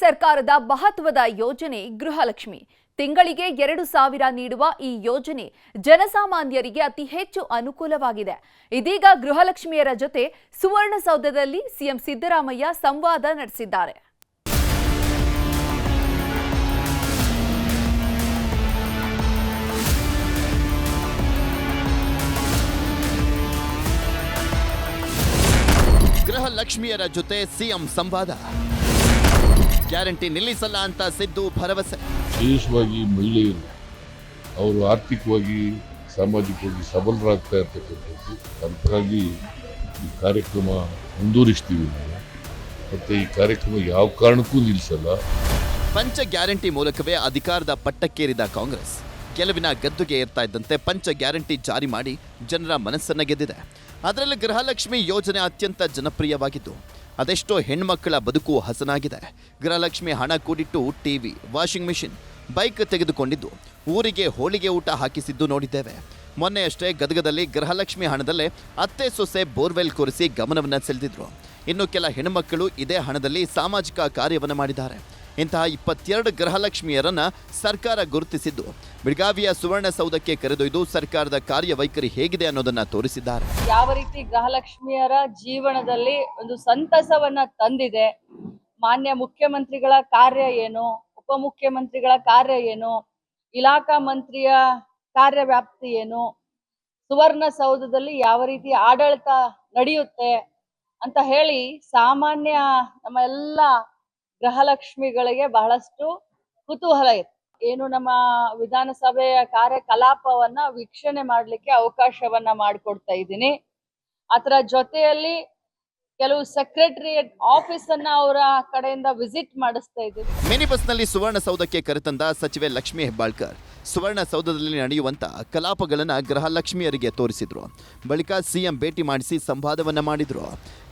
ಸರ್ಕಾರದ ಮಹತ್ವದ ಯೋಜನೆ ಗೃಹಲಕ್ಷ್ಮಿ. ತಿಂಗಳಿಗೆ ಎರಡು ಸಾವಿರ ನೀಡುವ ಈ ಯೋಜನೆ ಜನಸಾಮಾನ್ಯರಿಗೆ ಅತಿ ಹೆಚ್ಚು ಅನುಕೂಲವಾಗಿದೆ. ಇದೀಗ ಗೃಹಲಕ್ಷ್ಮಿಯರ ಜೊತೆ ಸುವರ್ಣಸೌಧದಲ್ಲಿ ಸಿಎಂ ಸಿದ್ದರಾಮಯ್ಯ ಸಂವಾದ ನಡೆಸಿದ್ದಾರೆ. ಗೃಹಲಕ್ಷ್ಮಿಯರ ಜೊತೆ ಸಿಎಂ ಸಂವಾದ. ಗ್ಯಾರಂಟಿ ನಿಲ್ಲಿಸಲ್ಲ ಅಂತ ಸಿದ್ದು ಭರವಸೆ. ವಿಶೇಷವಾಗಿ ಮಹಿಳೆಯರು ಅವರು ಆರ್ಥಿಕವಾಗಿ ಸಾಮಾಜಿಕವಾಗಿ ಸಬಲರಾಗ್ತಾ ಇರ್ತಕ್ಕಂಥದ್ದು ಅದಕ್ಕಾಗಿ ಈ ಕಾರ್ಯಕ್ರಮ ಮುಂದುವರಿಸ್ತೀವಿ ಮತ್ತೆ ಮತ್ತು ಈ ಕಾರ್ಯಕ್ರಮ ಯಾವ ಕಾರಣಕ್ಕೂ ನಿಲ್ಲಿಸಲ್ಲ. ಪಂಚ ಗ್ಯಾರಂಟಿ ಮೂಲಕವೇ ಅಧಿಕಾರದ ಪಟ್ಟಕ್ಕೇರಿದ ಕಾಂಗ್ರೆಸ್. ಗೆಲುವಿನ ಗದ್ದುಗೆ ಏರ್ತಾ ಇದ್ದಂತೆ ಪಂಚ ಗ್ಯಾರಂಟಿ ಜಾರಿ ಮಾಡಿ ಜನರ ಮನಸ್ಸನ್ನ ಗೆದ್ದಿದೆ. ಅದರಲ್ಲಿ ಗೃಹಲಕ್ಷ್ಮಿ ಯೋಜನೆ ಅತ್ಯಂತ ಜನಪ್ರಿಯವಾಗಿದ್ದು ಅದೆಷ್ಟೋ ಹೆಣ್ಮಕ್ಕಳ ಬದುಕು ಹಸನಾಗಿದೆ. ಗೃಹಲಕ್ಷ್ಮಿ ಹಣ ಕೂಡಿಟ್ಟು ಟಿವಿ, ವಾಷಿಂಗ್ ಮಿಷಿನ್, ಬೈಕ್ ತೆಗೆದುಕೊಂಡಿದ್ದು. ಊರಿಗೆ ಹೋಳಿಗೆ ಊಟ ಹಾಕಿಸಿದ್ದು ನೋಡಿದ್ದೇವೆ. ಮೊನ್ನೆಯಷ್ಟೇ ಗದಗದಲ್ಲಿ ಗೃಹಲಕ್ಷ್ಮಿ ಹಣದಲ್ಲೇ ಅತ್ತೆ ಸೊಸೆ ಬೋರ್ವೆಲ್ ಕೊರೆಸಿ ಗಮನವನ್ನು ಸೆಳೆದಿದ್ರು. ಇನ್ನು ಕೆಲ ಹೆಣ್ಮಕ್ಕಳು ಇದೇ ಹಣದಲ್ಲಿ ಸಾಮಾಜಿಕ ಕಾರ್ಯವನ್ನು ಮಾಡಿದ್ದಾರೆ. ಇಂತಹ ಇಪ್ಪತ್ತೆರಡು ಗೃಹಲಕ್ಷ್ಮಿಯರನ್ನ ಸರ್ಕಾರ ಗುರುತಿಸಿದ್ದು. ಬೆಳಗಾವಿಯ ಸುವರ್ಣಸೌಧಕ್ಕೆ ಕರೆದೊಯ್ದು ಸರ್ಕಾರದ ಕಾರ್ಯವೈಖರಿ ಹೇಗಿದೆ ಅನ್ನೋದನ್ನ ತೋರಿಸಿದ್ದಾರೆ. ಯಾವ ರೀತಿ ಗೃಹಲಕ್ಷ್ಮಿಯರ ಜೀವನದಲ್ಲಿ ಒಂದು ಸಂತಸವನ್ನ ತಂದಿದೆ, ಮಾನ್ಯ ಮುಖ್ಯಮಂತ್ರಿಗಳ ಕಾರ್ಯ ಏನು, ಉಪಮುಖ್ಯಮಂತ್ರಿಗಳ ಕಾರ್ಯ ಏನು, ಇಲಾಖಾ ಮಂತ್ರಿಯ ಕಾರ್ಯವ್ಯಾಪ್ತಿ ಏನು ಸುವರ್ಣಸೌಧದಲ್ಲಿ ಯಾವ ರೀತಿ ಆಡಳಿತ ನಡೆಯುತ್ತೆ ಅಂತ ಹೇಳಿ ಸಾಮಾನ್ಯ ನಮ್ಮ ಎಲ್ಲ ಗೃಹಲಕ್ಷ್ಮಿಗಳಿಗೆ ಬಹಳಷ್ಟು ಕುತೂಹಲ ಇತ್ತು. ಏನು ನಮ್ಮ ವಿಧಾನಸಭೆಯ ಕಾರ್ಯಕಲಾಪವನ್ನ ವೀಕ್ಷಣೆ ಮಾಡ್ಲಿಕ್ಕೆ ಅವಕಾಶವನ್ನ ಮಾಡಿಕೊಡ್ತಾ ಇದ್ದೀನಿ. ಅದರ ಜೊತೆಯಲ್ಲಿ ಕೆಲವು ಸೆಕ್ರೆಟರಿಯೇಟ್ ಆಫೀಸ್ ಅನ್ನ ಅವರ ಕಡೆಯಿಂದ ವಿಸಿಟ್ ಮಾಡಿಸ್ತಾ ಇದ್ದೀನಿ. ಮಿನಿ ಬಸ್ನಲ್ಲಿ ಸುವರ್ಣಸೌಧಕ್ಕೆ ಕರೆತಂದ ಸಚಿವೆ ಲಕ್ಷ್ಮಿ ಹೆಬ್ಬಾಳ್ಕರ್. ಸುವರ್ಣಸೌಧದಲ್ಲಿ ನಡೆಯುವಂತ ಕಲಾಪಗಳನ್ನು ಗೃಹಲಕ್ಷ್ಮಿಯರಿಗೆ ತೋರಿಸಿದ್ರು. ಬಳಿಕ ಸಿಎಂ ಭೇಟಿ ಮಾಡಿಸಿ ಸಂವಾದವನ್ನ ಮಾಡಿದ್ರು.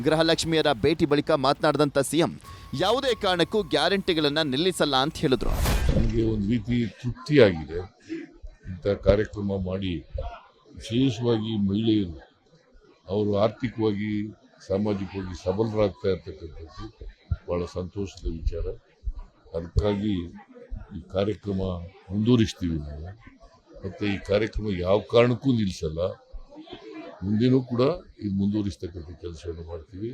ಗೃಹಲಕ್ಷ್ಮಿಯರ ಭೇಟಿ ಬಳಿಕ ಮಾತನಾಡಿದಂತ ಸಿಎಂ, ಯಾವುದೇ ಕಾರಣಕ್ಕೂ ಗ್ಯಾರಂಟಿಗಳನ್ನ ನಿಲ್ಲಿಸಲ್ಲ ಅಂತ ಹೇಳಿದ್ರು. ನನಗೆ ಒಂದು ರೀತಿ ತೃಪ್ತಿಯಾಗಿದೆ. ಇಂಥ ಕಾರ್ಯಕ್ರಮ ಮಾಡಿ ವಿಶೇಷವಾಗಿ ಮಹಿಳೆಯರು, ಅವರು ಆರ್ಥಿಕವಾಗಿ, ಸಾಮಾಜಿಕವಾಗಿ ಸಬಲರಾಗ್ತಾ ಇರ್ತಕ್ಕಂಥದ್ದು ಭಾಳ ಸಂತೋಷದ ವಿಚಾರ. ಅದಕ್ಕಾಗಿ ಈ ಕಾರ್ಯಕ್ರಮ ಮುಂದುವರಿಸ್ತೀವಿ ನಾವು. ಮತ್ತು ಈ ಕಾರ್ಯಕ್ರಮ ಯಾವ ಕಾರಣಕ್ಕೂ ನಿಲ್ಲಿಸಲ್ಲ ಮುಂದಿನೂ ಕೂಡ ಇದು ಮುಂದುವರಿಸ್ತಕ್ಕಂಥ ಕೆಲಸವನ್ನು ಮಾಡ್ತೀವಿ.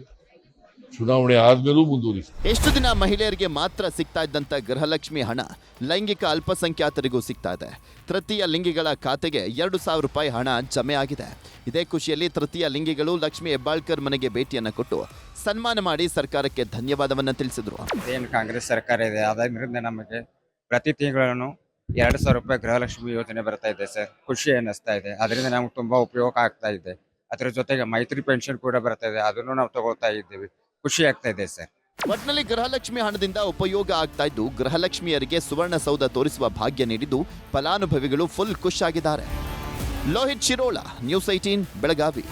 ಚುನಾವಣೆ ಆದಮೇಲೂ ಮುಂದುವರಿಸ್ತೀವಿ. ಎಷ್ಟು ದಿನ ಮಹಿಳೆಯರಿಗೆ ಮಾತ್ರ ಸಿಗ್ತಾ ಇದ್ದಂತ ಗೃಹಲಕ್ಷ್ಮಿ ಹಣ ಲೈಂಗಿಕ ಅಲ್ಪಸಂಖ್ಯಾತರಿಗೂ ಸಿಗ್ತಾ ಇದೆ. ತೃತೀಯ ಲಿಂಗಿಗಳ ಖಾತೆಗೆ ಎರಡು ಸಾವಿರ ರೂಪಾಯಿ ಹಣ ಜಮೆ ಆಗಿದೆ. ಇದೇ ಖುಷಿಯಲ್ಲಿ ತೃತೀಯ ಲಿಂಗಿಗಳು ಲಕ್ಷ್ಮಿ ಹೆಬ್ಬಾಳ್ಕರ್ ಮನೆಗೆ ಭೇಟಿಯನ್ನು ಕೊಟ್ಟು ಸನ್ಮಾನ ಮಾಡಿ ಸರ್ಕಾರಕ್ಕೆ ಧನ್ಯವಾದವನ್ನು ತಿಳಿಸಿದ್ರು. ಏನು ಕಾಂಗ್ರೆಸ್ ಸರ್ಕಾರ ಇದೆ ಅದರಿಂದ ನಮಗೆ ಪ್ರತಿ ತಿಂಗಳನ್ನು ಎರಡು ಸಾವಿರ ರೂಪಾಯಿ ಗೃಹಲಕ್ಷ್ಮಿ ಯೋಜನೆ ಬರ್ತಾ ಇದೆ ಸರ್. ಖುಷಿ ಅನ್ನಿಸ್ತಾ ಇದೆ. ಅದರಿಂದ ನಮ್ಗೆ ತುಂಬಾ ಉಪಯೋಗ ಆಗ್ತಾ ಇದೆ. ಅದರ ಜೊತೆಗೆ ಮೈತ್ರಿ ಪೆನ್ಷನ್ ಕೂಡ ಬರ್ತಾ ಇದೆ. ಅದನ್ನು ನಾವು ತಗೋತಾ ಇದ್ದೀವಿ. ಖುಷಿ ಆಗ್ತಾ ಇದೆ ಸರ್. ಒಟ್ನಲ್ಲಿ ಗೃಹಲಕ್ಷ್ಮಿ ಹಣದಿಂದ ಉಪಯೋಗ ಆಗ್ತಾ ಇದ್ದು ಗೃಹಲಕ್ಷ್ಮಿಯರಿಗೆ ಸುವರ್ಣಸೌಧ ತೋರಿಸುವ ಭಾಗ್ಯ ನೀಡಿದ್ದು ಫಲಾನುಭವಿಗಳು ಫುಲ್ ಖುಷ್ ಆಗಿದ್ದಾರೆ ಲೋಹಿತ್ ಶಿರೋಳ, ನ್ಯೂಸ್ ಐಟೀನ್ ಬೆಳಗಾವಿ.